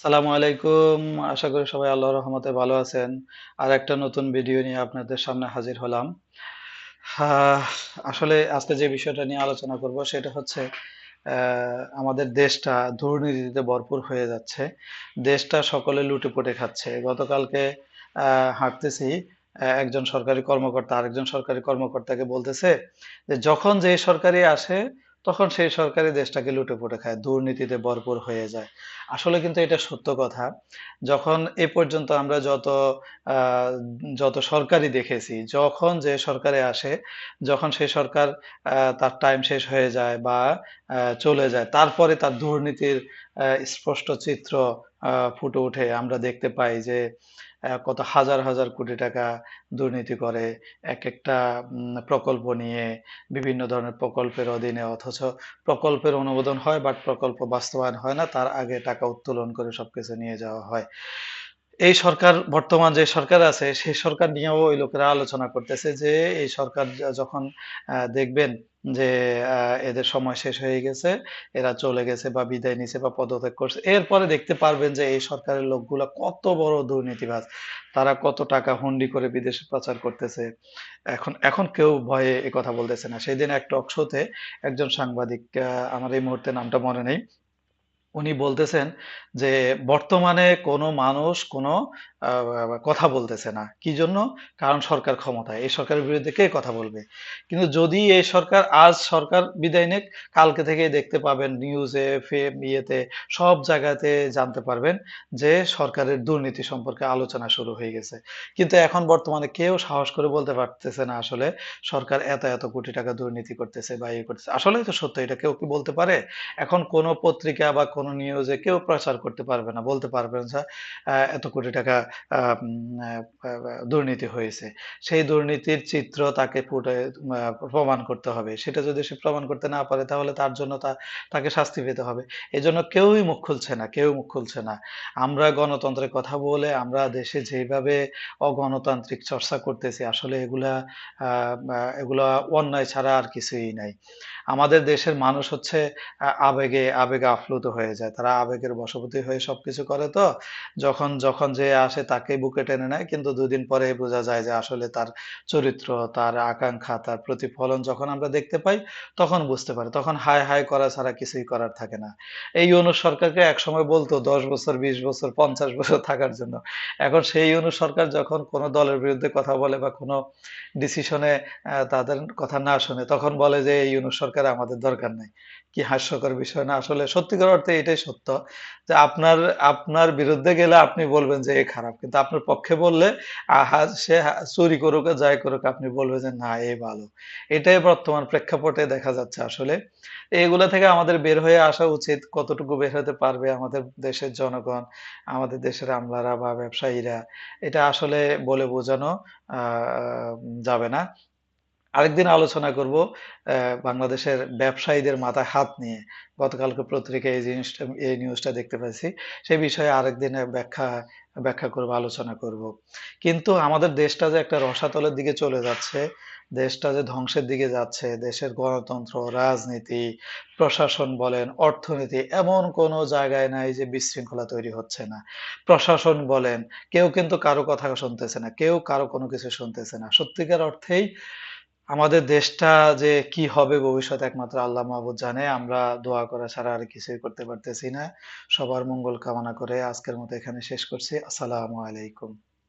আসসালামু আলাইকুম। আশা করি সবাই আল্লাহর রহমতে ভালো আছেন। আর একটা নতুন ভিডিও নিয়ে আপনাদের সামনে হাজির হলাম। আসলে আজকে যে বিষয়টা নিয়ে আলোচনা করব সেটা হচ্ছে আমাদের দেশটা দুর্নীতিতে ভরপুর হয়ে যাচ্ছে। দেশটা সকলে লুটেপুটে খাচ্ছে। গতকালকে হাঁটতেছি একজন সরকারি কর্মকর্তা আরেকজন সরকারি কর্মকর্তাকে বলতেছে যে যখন যে সরকারি আসে তখন সেই সরকারি দেশটাকে লুটেপুটে খায়, দুর্নীতিতে ভরপুর হয়ে যায়। আসলে কিন্তু এটা সত্য কথা। যখন এ পর্যন্ত আমরা যত যত সরকারি দেখেছি, যখন যে সরকারে আসে, যখন সেই সরকার তার টাইম শেষ হয়ে যায় বা চলে যায়, তারপরে তার দুর্নীতির স্পষ্ট চিত্র ফুটে ওঠে। আমরা দেখতে পাই যে কত হাজার হাজার কোটি টাকা দুর্নীতি করে এক একটা প্রকল্প নিয়ে বিভিন্ন ধরনের প্রকল্পের অধীনে, অথচ প্রকল্পের অনুমোদন হয় বাট প্রকল্প বাস্তবায়ন হয় না, তার আগে টাকা উত্তোলন করে সবকিছু নিয়ে যাওয়া হয়। এই সরকার, বর্তমান যে সরকার আছে, সেই সরকার নিয়েও ওই লোকেরা আলোচনা করতেছে যে, এই সরকার যখন দেখবেন যে এদের সময় শেষ হয়ে গেছে, এরা চলে গেছে বা বিদায় নিছে বা পদত্যাগ করছে, এরপরে দেখতে পারবেন যে, এই সরকারের লোকগুলা কত বড় দুর্নীতিবাজ। তারা কত টাকা হুন্ডি করে বিদেশে প্রচার করতেছে। এখন এখন কেউ ভয়ে এ কথা বলতেছে না। সেদিন এক টক শোতে একজন সাংবাদিক আমার এই মুহূর্তে নামটা মনে নেই। উনি বলতেছেন যে বর্তমানে কোনো মানুষ কোনো কথা বলতেছে না। কি জন্য? কারণ সরকার ক্ষমতায়। এই সরকারের বিরুদ্ধে কে কথা বলবে? কিন্তু যদি এই সরকার, আজ সরকার বিদায় নিক, কালকে থেকে দেখতে পাবেন নিউজে ইয়েতে, সব জায়গাতে জানতে পারবেন যে সরকারের দুর্নীতি সম্পর্কে আলোচনা শুরু হয়ে গেছে। কিন্তু এখন বর্তমানে কেউ সাহস করে বলতে পারতেছে না আসলে সরকার এত এত কোটি টাকা দুর্নীতি করতেছে বা ইয়ে করতেছে। আসলে তো সত্য, এটা কেউ কি বলতে পারে? এখন কোনো পত্রিকা বা কোনো নিউজে কেউ প্রচার করতে পারবে না, বলতে পারবে না এত কোটি টাকা দুর্নীতি হয়েছে। সেই দুর্নীতির চিত্র তাকে ফুটে প্রমাণ করতে হবে। সেটা যদি সে প্রমাণ করতে না পারে, তাহলে তার জন্য তাকে শাস্তি পেতে হবে। এই জন্য কেউই মুখ খুলছে না, কেউ মুখ খুলছে না। আমরা গণতন্ত্রের কথা বলে, আমরা দেশে যেভাবে অগণতান্ত্রিক চর্চা করতেছি, আসলে এগুলা এগুলা অন্যায় ছাড়া আর কিছুই নাই। আমাদের দেশের মানুষ হচ্ছে আবেগে আবেগে আপ্লুত হয়ে যায়। তারা আবেগের বশবর্তী হয়ে সবকিছু করে তো, যখন যখন যে আসে তাকে বুকে টেনে নেয়। কিন্তু দুদিন পরে বোঝা যায় যে আসলে তার চরিত্র, তার আকাঙ্ক্ষা, তার প্রতিফলন যখন আমরা দেখতে পাই, তখন বুঝতে পারি। তখন হায় হায় করা ছাড়া কিছুই করার থাকে না। এই ইউনূস সরকারকে একসময় বলতো, দশ বছর, বিশ বছর, পঞ্চাশ বছর থাকার জন্য। এখন সেই ইউনূস সরকার যখন কোনো দলের বিরুদ্ধে কথা বলে বা কোনো ডিসিশনে তাদের কথা না শুনে, তখন বলে যে এই ইউনূস সরকার আমাদের দরকার নাই। কি হাস্যকর বিষয় না? আসলে সত্যিকার অর্থে এটাই সত্য যে আপনার আপনার বিরুদ্ধে গেলে আপনি বলবেন যে এ খারাপ। কিন্তু আপনার পক্ষে বললে সে চুরি করুক যাই করুক, আপনি বলবেন যে, না, এ ভালো। এটাই বর্তমান প্রেক্ষাপটে দেখা যাচ্ছে আসলে। এগুলা থেকে আমাদের বের হয়ে আসা উচিত, কতটুকু বের হতে পারবে আমাদের দেশের জনগণ, আমাদের দেশের আমলারা বা ব্যবসায়ীরা, এটা আসলে বলে বোঝানো যাবে না। আরেকদিন আলোচনা করব বাংলাদেশের ব্যবসায়ীদের মাথায় হাত নিয়ে। গতকালকে পত্রিকায় এই জিনিসটা, এই নিউজটা দেখতে পাচ্ছি সেই বিষয়ে আরেকদিন ব্যাখ্যা ব্যাখ্যা করব, আলোচনা করব। কিন্তু আমাদের দেশটা যে একটা রসাতলের দিকে চলে যাচ্ছে, দেশটা যে ধ্বংসের দিকে যাচ্ছে, দেশের গণতন্ত্র, রাজনীতি, প্রশাসন বলেন, অর্থনীতি, এমন কোনো জায়গায় নাই যে বিশৃঙ্খলা তৈরি হচ্ছে না। প্রশাসন বলেন, কেউ কিন্তু কারও কথা শুনতেছে না, কেউ কারও কোনো কিছু শুনতেছে না। সত্যিকার অর্থেই আমাদের দেশটা যে কি হবে ভবিষ্যতে একমাত্র আল্লাহ মাহবুদ জানে। আমরা দোয়া করা ছাড়া আর কিছুই করতে পারতেছি না। সবার মঙ্গল কামনা করে আজকের মতো এখানে শেষ করছি। আসসালামু আলাইকুম।